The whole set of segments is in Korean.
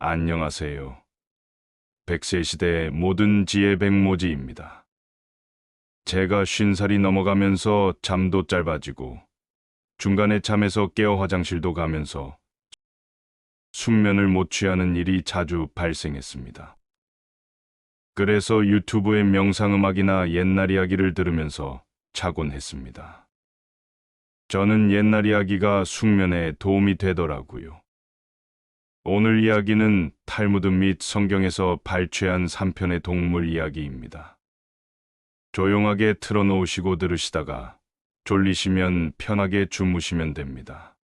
안녕하세요. 백세 시대의 모든 지혜 백모지입니다. 제가 쉰 살이 넘어가면서 잠도 짧아지고 중간에 잠에서 깨어 화장실도 가면서 숙면을 못 취하는 일이 자주 발생했습니다. 그래서 유튜브의 명상음악이나 옛날 이야기를 들으면서 자곤 했습니다. 저는 옛날 이야기가 숙면에 도움이 되더라고요. 오늘 이야기는 탈무드 및 성경에서 발췌한 3편의 동물 이야기입니다. 조용하게 틀어놓으시고 들으시다가 졸리시면 편하게 주무시면 됩니다.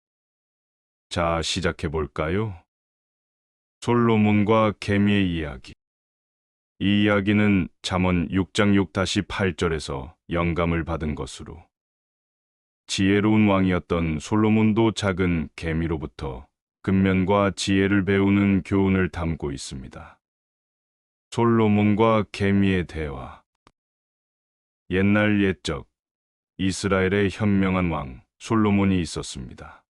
자, 시작해 볼까요? 솔로몬과 개미의 이야기. 이 이야기는 잠언 6장 6-8절에서 영감을 받은 것으로 지혜로운 왕이었던 솔로몬도 작은 개미로부터 근면과 지혜를 배우는 교훈을 담고 있습니다. 솔로몬과 개미의 대화 옛날 옛적 이스라엘의 현명한 왕 솔로몬이 있었습니다.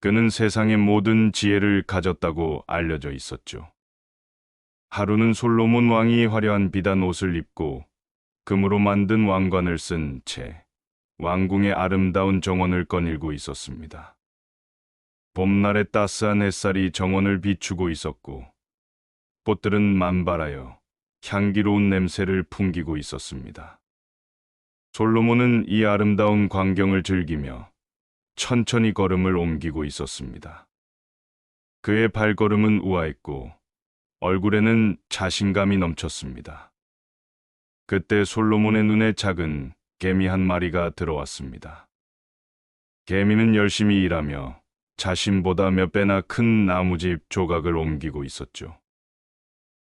그는 세상의 모든 지혜를 가졌다고 알려져 있었죠. 하루는 솔로몬 왕이 화려한 비단 옷을 입고 금으로 만든 왕관을 쓴 채 왕궁의 아름다운 정원을 거닐고 있었습니다. 봄날의 따스한 햇살이 정원을 비추고 있었고 꽃들은 만발하여 향기로운 냄새를 풍기고 있었습니다. 솔로몬은 이 아름다운 광경을 즐기며 천천히 걸음을 옮기고 있었습니다. 그의 발걸음은 우아했고 얼굴에는 자신감이 넘쳤습니다. 그때 솔로몬의 눈에 작은 개미 한 마리가 들어왔습니다. 개미는 열심히 일하며 자신보다 몇 배나 큰 나무집 조각을 옮기고 있었죠.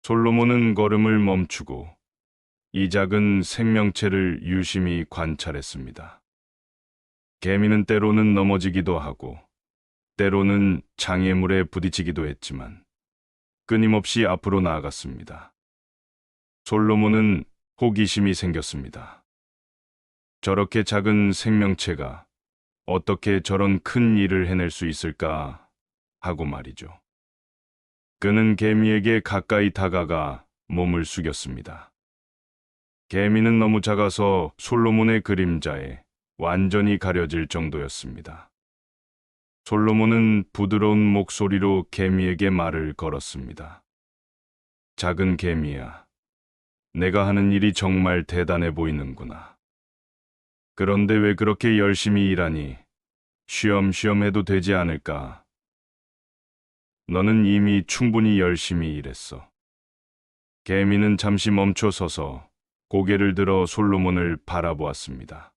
솔로몬은 걸음을 멈추고 이 작은 생명체를 유심히 관찰했습니다. 개미는 때로는 넘어지기도 하고 때로는 장애물에 부딪히기도 했지만 끊임없이 앞으로 나아갔습니다. 솔로몬은 호기심이 생겼습니다. 저렇게 작은 생명체가 어떻게 저런 큰 일을 해낼 수 있을까 하고 말이죠. 그는 개미에게 가까이 다가가 몸을 숙였습니다. 개미는 너무 작아서 솔로몬의 그림자에 완전히 가려질 정도였습니다. 솔로몬은 부드러운 목소리로 개미에게 말을 걸었습니다. 작은 개미야, 내가 하는 일이 정말 대단해 보이는구나. 그런데 왜 그렇게 열심히 일하니? 쉬엄쉬엄 해도 되지 않을까? 너는 이미 충분히 열심히 일했어. 개미는 잠시 멈춰 서서 고개를 들어 솔로몬을 바라보았습니다.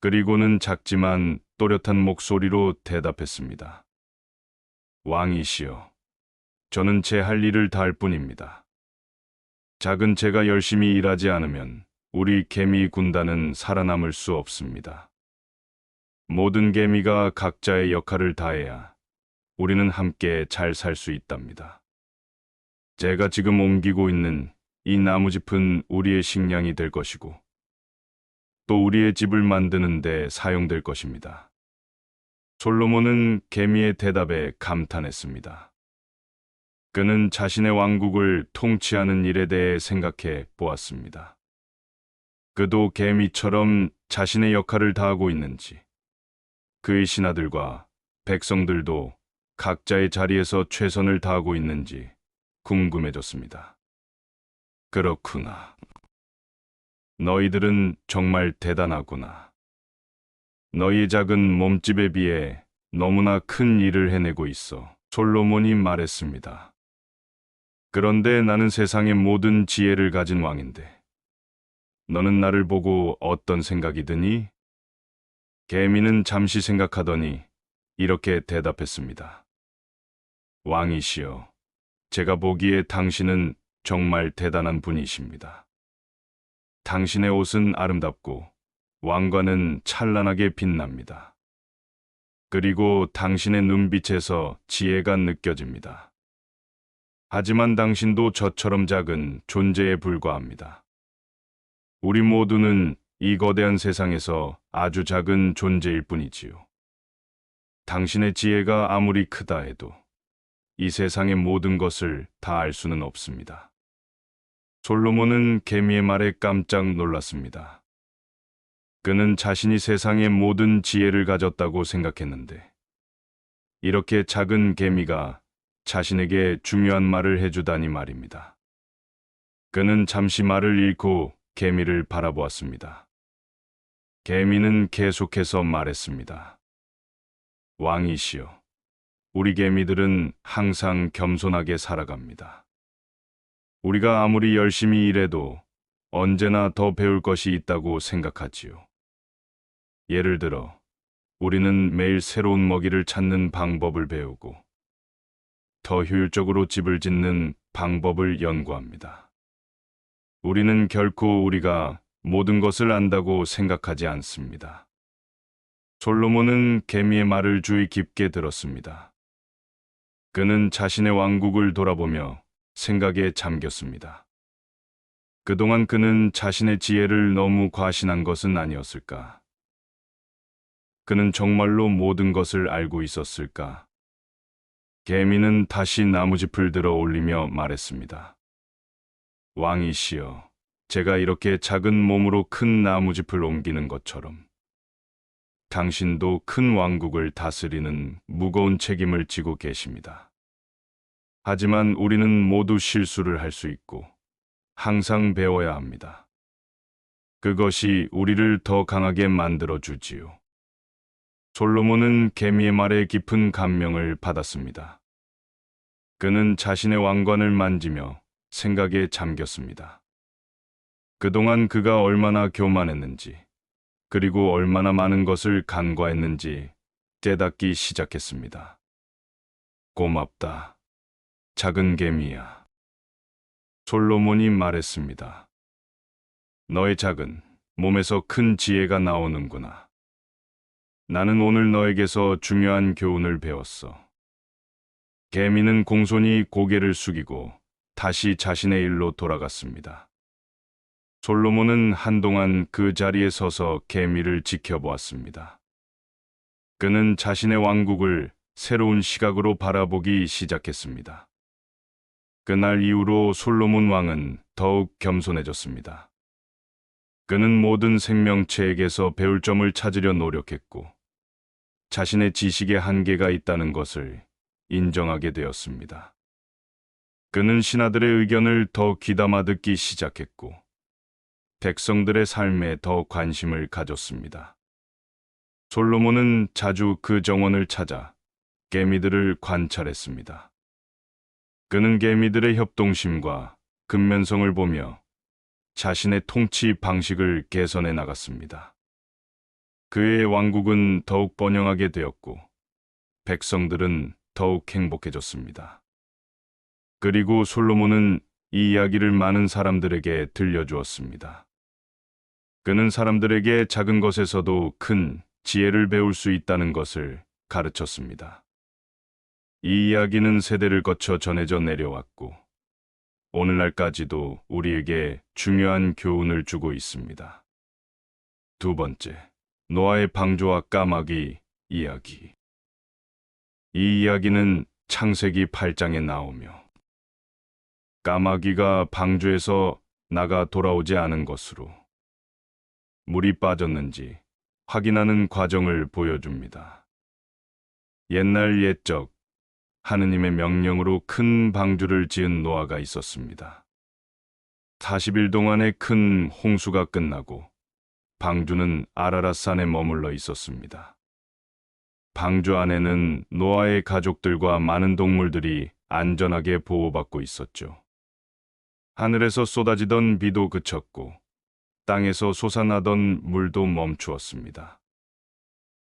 그리고는 작지만 또렷한 목소리로 대답했습니다. 왕이시여, 저는 제 할 일을 다할 뿐입니다. 작은 제가 열심히 일하지 않으면 우리 개미 군단은 살아남을 수 없습니다. 모든 개미가 각자의 역할을 다해야 우리는 함께 잘 살 수 있답니다. 제가 지금 옮기고 있는 이 나무짚은 우리의 식량이 될 것이고, 또 우리의 집을 만드는 데 사용될 것입니다. 솔로몬은 개미의 대답에 감탄했습니다. 그는 자신의 왕국을 통치하는 일에 대해 생각해 보았습니다. 그도 개미처럼 자신의 역할을 다하고 있는지, 그의 신하들과 백성들도 각자의 자리에서 최선을 다하고 있는지 궁금해졌습니다. 그렇구나. 너희들은 정말 대단하구나. 너희 작은 몸집에 비해 너무나 큰 일을 해내고 있어. 솔로몬이 말했습니다. 그런데 나는 세상의 모든 지혜를 가진 왕인데, 너는 나를 보고 어떤 생각이 드니? 개미는 잠시 생각하더니 이렇게 대답했습니다. 왕이시여, 제가 보기에 당신은 정말 대단한 분이십니다. 당신의 옷은 아름답고 왕관은 찬란하게 빛납니다. 그리고 당신의 눈빛에서 지혜가 느껴집니다. 하지만 당신도 저처럼 작은 존재에 불과합니다. 우리 모두는 이 거대한 세상에서 아주 작은 존재일 뿐이지요. 당신의 지혜가 아무리 크다 해도 이 세상의 모든 것을 다 알 수는 없습니다. 솔로몬은 개미의 말에 깜짝 놀랐습니다. 그는 자신이 세상의 모든 지혜를 가졌다고 생각했는데, 이렇게 작은 개미가 자신에게 중요한 말을 해주다니 말입니다. 그는 잠시 말을 잃고 개미를 바라보았습니다. 개미는 계속해서 말했습니다. 왕이시여, 우리 개미들은 항상 겸손하게 살아갑니다. 우리가 아무리 열심히 일해도 언제나 더 배울 것이 있다고 생각하지요. 예를 들어, 우리는 매일 새로운 먹이를 찾는 방법을 배우고, 더 효율적으로 집을 짓는 방법을 연구합니다. 우리는 결코 우리가 모든 것을 안다고 생각하지 않습니다. 솔로몬은 개미의 말을 주의 깊게 들었습니다. 그는 자신의 왕국을 돌아보며 생각에 잠겼습니다. 그동안 그는 자신의 지혜를 너무 과신한 것은 아니었을까? 그는 정말로 모든 것을 알고 있었을까? 개미는 다시 나무짚을 들어 올리며 말했습니다. 왕이시여, 제가 이렇게 작은 몸으로 큰 나무짚을 옮기는 것처럼 당신도 큰 왕국을 다스리는 무거운 책임을 지고 계십니다. 하지만 우리는 모두 실수를 할 수 있고 항상 배워야 합니다. 그것이 우리를 더 강하게 만들어 주지요. 솔로몬은 개미의 말에 깊은 감명을 받았습니다. 그는 자신의 왕관을 만지며 생각에 잠겼습니다. 그동안 그가 얼마나 교만했는지, 그리고 얼마나 많은 것을 간과했는지 깨닫기 시작했습니다. 고맙다. 작은 개미야. 솔로몬이 말했습니다. 너의 작은 몸에서 큰 지혜가 나오는구나. 나는 오늘 너에게서 중요한 교훈을 배웠어. 개미는 공손히 고개를 숙이고 다시 자신의 일로 돌아갔습니다. 솔로몬은 한동안 그 자리에 서서 개미를 지켜보았습니다. 그는 자신의 왕국을 새로운 시각으로 바라보기 시작했습니다. 그날 이후로 솔로몬 왕은 더욱 겸손해졌습니다. 그는 모든 생명체에게서 배울 점을 찾으려 노력했고, 자신의 지식에 한계가 있다는 것을 인정하게 되었습니다. 그는 신하들의 의견을 더 귀담아 듣기 시작했고, 백성들의 삶에 더 관심을 가졌습니다. 솔로몬은 자주 그 정원을 찾아 개미들을 관찰했습니다. 그는 개미들의 협동심과 근면성을 보며 자신의 통치 방식을 개선해 나갔습니다. 그의 왕국은 더욱 번영하게 되었고, 백성들은 더욱 행복해졌습니다. 그리고 솔로몬은 이 이야기를 많은 사람들에게 들려주었습니다. 그는 사람들에게 작은 것에서도 큰 지혜를 배울 수 있다는 것을 가르쳤습니다. 이 이야기는 세대를 거쳐 전해져 내려왔고, 오늘날까지도 우리에게 중요한 교훈을 주고 있습니다. 두 번째, 노아의 방조와 까마귀 이야기. 이 이야기는 창세기 8장에 나오며, 까마귀가 방조에서 나가 돌아오지 않은 것으로 물이 빠졌는지 확인하는 과정을 보여줍니다. 옛날 옛적 하느님의 명령으로 큰 방주를 지은 노아가 있었습니다. 40일 동안의 큰 홍수가 끝나고 방주는 아라라산에 머물러 있었습니다. 방주 안에는 노아의 가족들과 많은 동물들이 안전하게 보호받고 있었죠. 하늘에서 쏟아지던 비도 그쳤고 땅에서 솟아나던 물도 멈추었습니다.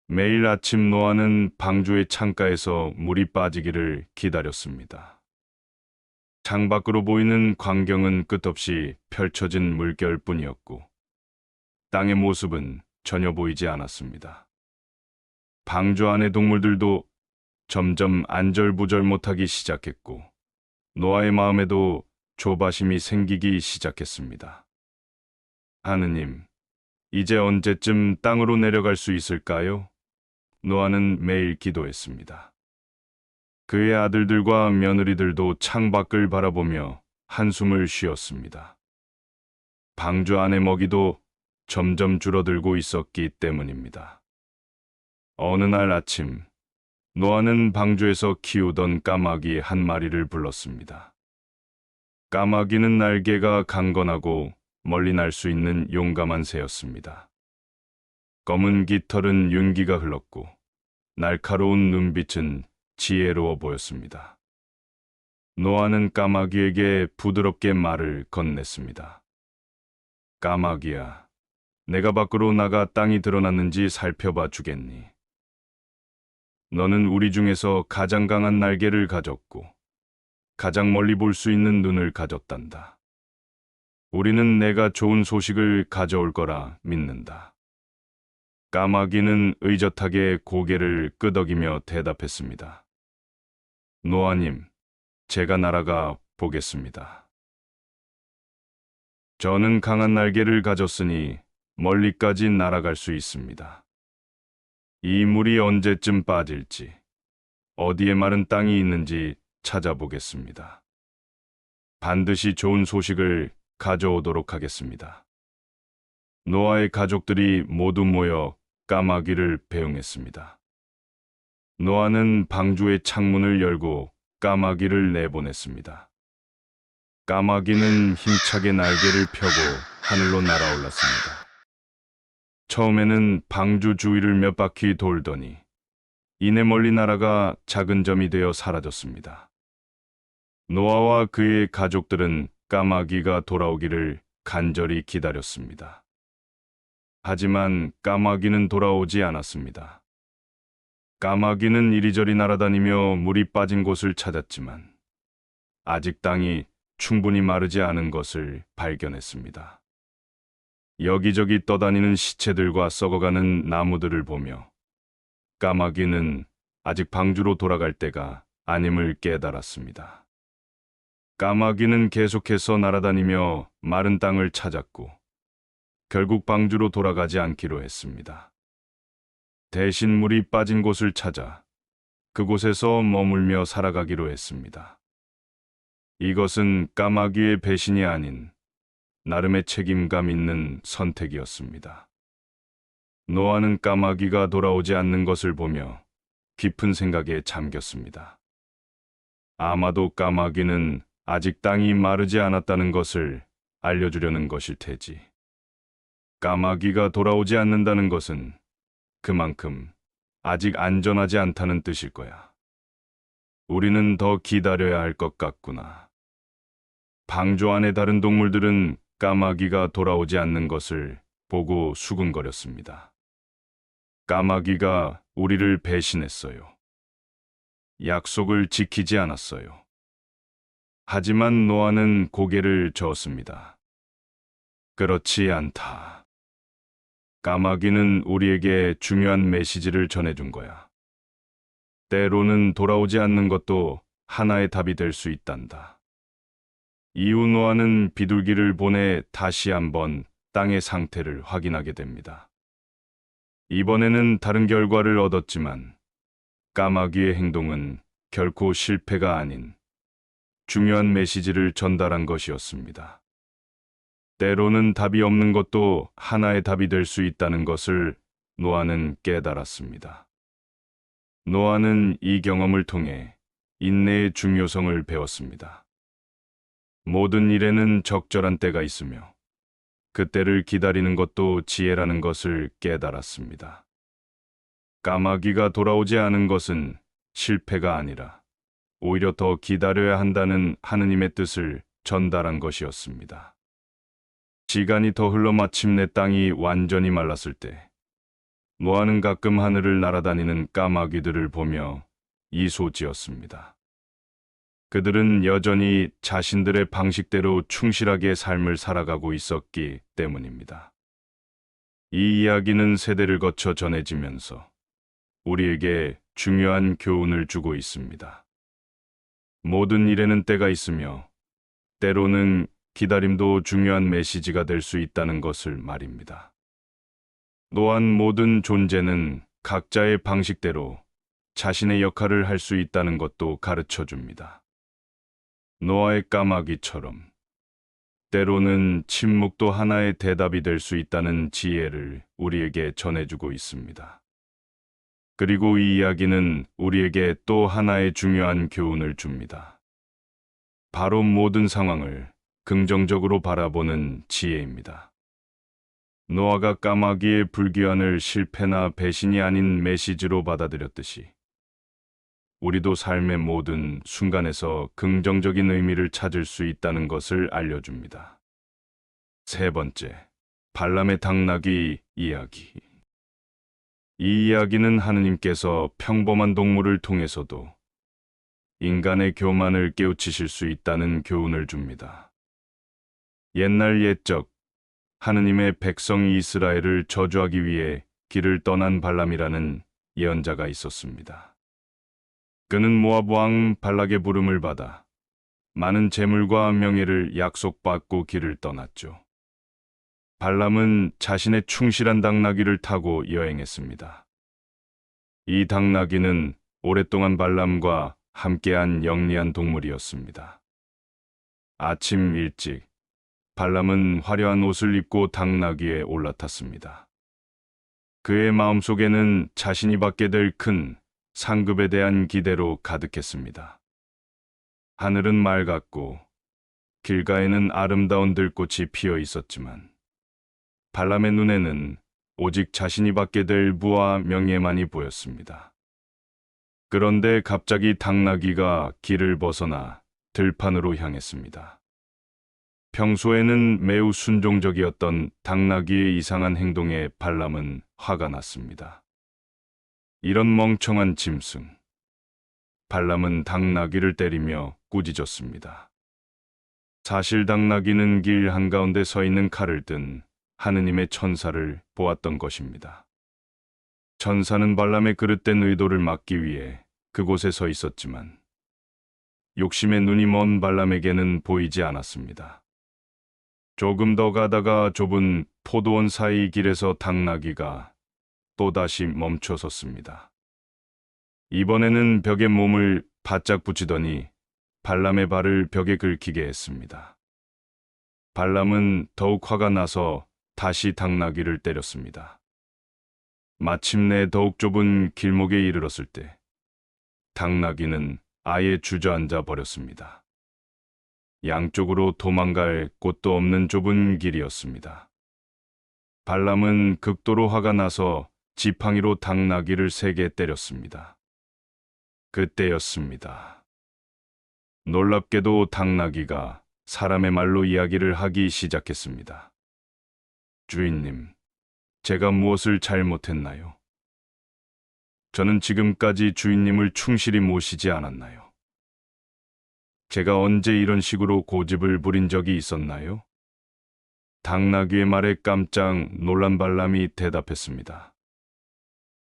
매일 아침 노아는 방주의 창가에서 물이 빠지기를 기다렸습니다. 창 밖으로 보이는 광경은 끝없이 펼쳐진 물결 뿐이었고, 땅의 모습은 전혀 보이지 않았습니다. 방주 안의 동물들도 점점 안절부절 못하기 시작했고, 노아의 마음에도 조바심이 생기기 시작했습니다. 하느님, 이제 언제쯤 땅으로 내려갈 수 있을까요? 노아는 매일 기도했습니다. 그의 아들들과 며느리들도 창밖을 바라보며 한숨을 쉬었습니다. 방주 안의 먹이도 점점 줄어들고 있었기 때문입니다. 어느 날 아침, 노아는 방주에서 키우던 까마귀 한 마리를 불렀습니다. 까마귀는 날개가 강건하고 멀리 날 수 있는 용감한 새였습니다. 검은 깃털은 윤기가 흘렀고 날카로운 눈빛은 지혜로워 보였습니다. 노아는 까마귀에게 부드럽게 말을 건넸습니다. 까마귀야, 내가 밖으로 나가 땅이 드러났는지 살펴봐 주겠니? 너는 우리 중에서 가장 강한 날개를 가졌고 가장 멀리 볼 수 있는 눈을 가졌단다. 우리는 내가 좋은 소식을 가져올 거라 믿는다. 까마귀는 의젓하게 고개를 끄덕이며 대답했습니다. 노아님, 제가 날아가 보겠습니다. 저는 강한 날개를 가졌으니 멀리까지 날아갈 수 있습니다. 이 물이 언제쯤 빠질지, 어디에 마른 땅이 있는지 찾아보겠습니다. 반드시 좋은 소식을 가져오도록 하겠습니다. 노아의 가족들이 모두 모여 까마귀를 배웅했습니다. 노아는 방주의 창문을 열고 까마귀를 내보냈습니다. 까마귀는 힘차게 날개를 펴고 하늘로 날아올랐습니다. 처음에는 방주 주위를 몇 바퀴 돌더니 이내 멀리 날아가 작은 점이 되어 사라졌습니다. 노아와 그의 가족들은 까마귀가 돌아오기를 간절히 기다렸습니다. 하지만 까마귀는 돌아오지 않았습니다. 까마귀는 이리저리 날아다니며 물이 빠진 곳을 찾았지만 아직 땅이 충분히 마르지 않은 것을 발견했습니다. 여기저기 떠다니는 시체들과 썩어가는 나무들을 보며 까마귀는 아직 방주로 돌아갈 때가 아님을 깨달았습니다. 까마귀는 계속해서 날아다니며 마른 땅을 찾았고 결국 방주로 돌아가지 않기로 했습니다. 대신 물이 빠진 곳을 찾아 그곳에서 머물며 살아가기로 했습니다. 이것은 까마귀의 배신이 아닌 나름의 책임감 있는 선택이었습니다. 노아는 까마귀가 돌아오지 않는 것을 보며 깊은 생각에 잠겼습니다. 아마도 까마귀는 아직 땅이 마르지 않았다는 것을 알려주려는 것일 테지. 까마귀가 돌아오지 않는다는 것은 그만큼 아직 안전하지 않다는 뜻일 거야. 우리는 더 기다려야 할 것 같구나. 방조 안의 다른 동물들은 까마귀가 돌아오지 않는 것을 보고 수군거렸습니다. 까마귀가 우리를 배신했어요. 약속을 지키지 않았어요. 하지만 노아는 고개를 저었습니다. 그렇지 않다. 까마귀는 우리에게 중요한 메시지를 전해준 거야. 때로는 돌아오지 않는 것도 하나의 답이 될 수 있단다. 이후 노아는 비둘기를 보내 다시 한번 땅의 상태를 확인하게 됩니다. 이번에는 다른 결과를 얻었지만 까마귀의 행동은 결코 실패가 아닌 중요한 메시지를 전달한 것이었습니다. 때로는 답이 없는 것도 하나의 답이 될 수 있다는 것을 노아는 깨달았습니다. 노아는 이 경험을 통해 인내의 중요성을 배웠습니다. 모든 일에는 적절한 때가 있으며 그때를 기다리는 것도 지혜라는 것을 깨달았습니다. 까마귀가 돌아오지 않은 것은 실패가 아니라 오히려 더 기다려야 한다는 하느님의 뜻을 전달한 것이었습니다. 시간이 더 흘러 마침내 땅이 완전히 말랐을 때 노아는 가끔 하늘을 날아다니는 까마귀들을 보며 이소지었습니다. 그들은 여전히 자신들의 방식대로 충실하게 삶을 살아가고 있었기 때문입니다. 이 이야기는 세대를 거쳐 전해지면서 우리에게 중요한 교훈을 주고 있습니다. 모든 일에는 때가 있으며 때로는 기다림도 중요한 메시지가 될 수 있다는 것을 말입니다. 또한 모든 존재는 각자의 방식대로 자신의 역할을 할 수 있다는 것도 가르쳐 줍니다. 노아의 까마귀처럼 때로는 침묵도 하나의 대답이 될 수 있다는 지혜를 우리에게 전해주고 있습니다. 그리고 이 이야기는 우리에게 또 하나의 중요한 교훈을 줍니다. 바로 모든 상황을 긍정적으로 바라보는 지혜입니다. 노아가 까마귀의 불귀환을 실패나 배신이 아닌 메시지로 받아들였듯이 우리도 삶의 모든 순간에서 긍정적인 의미를 찾을 수 있다는 것을 알려줍니다. 세 번째, 발람의 당나귀 이야기. 이 이야기는 하느님께서 평범한 동물을 통해서도 인간의 교만을 깨우치실 수 있다는 교훈을 줍니다. 옛날 옛적 하느님의 백성 이스라엘을 저주하기 위해 길을 떠난 발람이라는 예언자가 있었습니다. 그는 모압 왕 발락의 부름을 받아 많은 재물과 명예를 약속받고 길을 떠났죠. 발람은 자신의 충실한 당나귀를 타고 여행했습니다. 이 당나귀는 오랫동안 발람과 함께한 영리한 동물이었습니다. 아침 일찍 발람은 화려한 옷을 입고 당나귀에 올라탔습니다. 그의 마음속에는 자신이 받게 될 큰 상급에 대한 기대로 가득했습니다. 하늘은 맑았고 길가에는 아름다운 들꽃이 피어 있었지만 발람의 눈에는 오직 자신이 받게 될 부와 명예만이 보였습니다. 그런데 갑자기 당나귀가 길을 벗어나 들판으로 향했습니다. 평소에는 매우 순종적이었던 당나귀의 이상한 행동에 발람은 화가 났습니다. 이런 멍청한 짐승. 발람은 당나귀를 때리며 꾸짖었습니다. 사실 당나귀는 길 한가운데 서 있는 칼을 든 하느님의 천사를 보았던 것입니다. 천사는 발람의 그릇된 의도를 막기 위해 그곳에 서 있었지만 욕심의 눈이 먼 발람에게는 보이지 않았습니다. 조금 더 가다가 좁은 포도원 사이 길에서 당나귀가 또다시 멈춰섰습니다. 이번에는 벽에 몸을 바짝 붙이더니 발람의 발을 벽에 긁히게 했습니다. 발람은 더욱 화가 나서 다시 당나귀를 때렸습니다. 마침내 더욱 좁은 길목에 이르렀을 때 당나귀는 아예 주저앉아 버렸습니다. 양쪽으로 도망갈 곳도 없는 좁은 길이었습니다. 발람은 극도로 화가 나서 지팡이로 당나귀를 세게 때렸습니다. 그때였습니다. 놀랍게도 당나귀가 사람의 말로 이야기를 하기 시작했습니다. 주인님, 제가 무엇을 잘못했나요? 저는 지금까지 주인님을 충실히 모시지 않았나요? 제가 언제 이런 식으로 고집을 부린 적이 있었나요? 당나귀의 말에 깜짝 놀란 발람이 대답했습니다.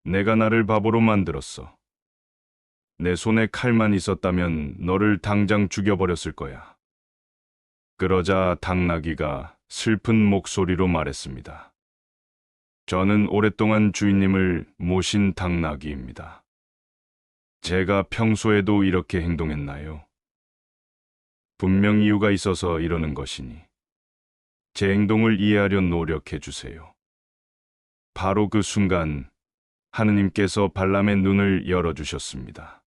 내가 나를 바보로 만들었어. 내 손에 칼만 있었다면 너를 당장 죽여버렸을 거야. 그러자 당나귀가 슬픈 목소리로 말했습니다. 저는 오랫동안 주인님을 모신 당나귀입니다. 제가 평소에도 이렇게 행동했나요? 분명 이유가 있어서 이러는 것이니 제 행동을 이해하려 노력해 주세요. 바로 그 순간 하느님께서 발람의 눈을 열어주셨습니다.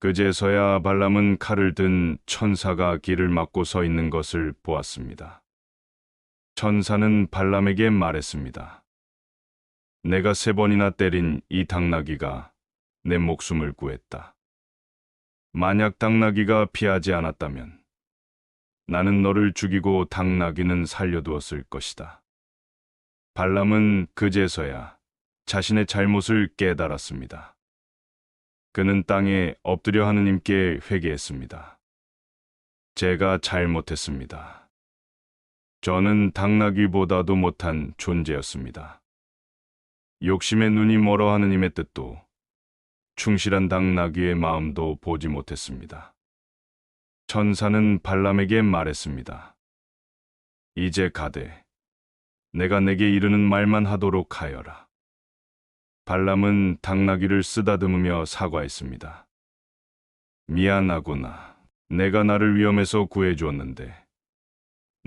그제서야 발람은 칼을 든 천사가 길을 막고 서 있는 것을 보았습니다. 천사는 발람에게 말했습니다. 내가 세 번이나 때린 이 당나귀가 내 목숨을 구했다. 만약 당나귀가 피하지 않았다면 나는 너를 죽이고 당나귀는 살려두었을 것이다. 발람은 그제서야 자신의 잘못을 깨달았습니다. 그는 땅에 엎드려 하느님께 회개했습니다. 제가 잘못했습니다. 저는 당나귀보다도 못한 존재였습니다. 욕심의 눈이 멀어 하느님의 뜻도 충실한 당나귀의 마음도 보지 못했습니다. 천사는 발람에게 말했습니다. 이제 가되 내가 내게 이르는 말만 하도록 하여라. 발람은 당나귀를 쓰다듬으며 사과했습니다. 미안하구나. 내가 나를 위험에서 구해주었는데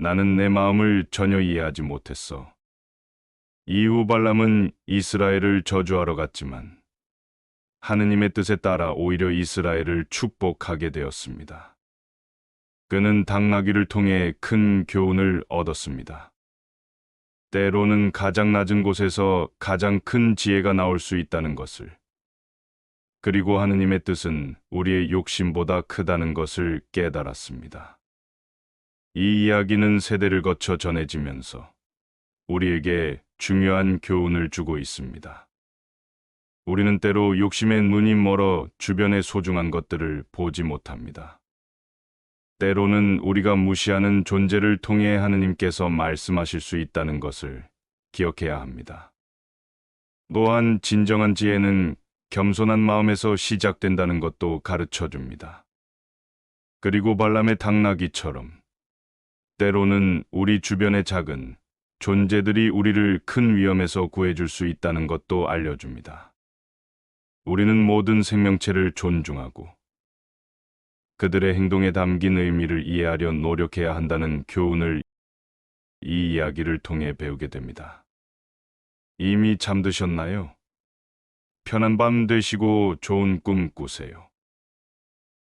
나는 내 마음을 전혀 이해하지 못했어. 이후 발람은 이스라엘을 저주하러 갔지만 하느님의 뜻에 따라 오히려 이스라엘을 축복하게 되었습니다. 그는 당나귀를 통해 큰 교훈을 얻었습니다. 때로는 가장 낮은 곳에서 가장 큰 지혜가 나올 수 있다는 것을, 그리고 하느님의 뜻은 우리의 욕심보다 크다는 것을 깨달았습니다. 이 이야기는 세대를 거쳐 전해지면서 우리에게 중요한 교훈을 주고 있습니다. 우리는 때로 욕심의 눈이 멀어 주변의 소중한 것들을 보지 못합니다. 때로는 우리가 무시하는 존재를 통해 하느님께서 말씀하실 수 있다는 것을 기억해야 합니다. 또한 진정한 지혜는 겸손한 마음에서 시작된다는 것도 가르쳐 줍니다. 그리고 발람의 당나귀처럼 때로는 우리 주변의 작은 존재들이 우리를 큰 위험에서 구해줄 수 있다는 것도 알려줍니다. 우리는 모든 생명체를 존중하고 그들의 행동에 담긴 의미를 이해하려 노력해야 한다는 교훈을 이 이야기를 통해 배우게 됩니다. 이미 잠드셨나요? 편한 밤 되시고 좋은 꿈 꾸세요.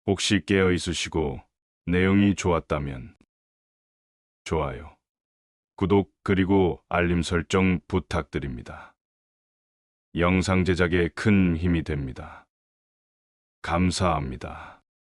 혹시 깨어 있으시고 내용이 좋았다면 좋아요, 구독 그리고 알림 설정 부탁드립니다. 영상 제작에 큰 힘이 됩니다. 감사합니다.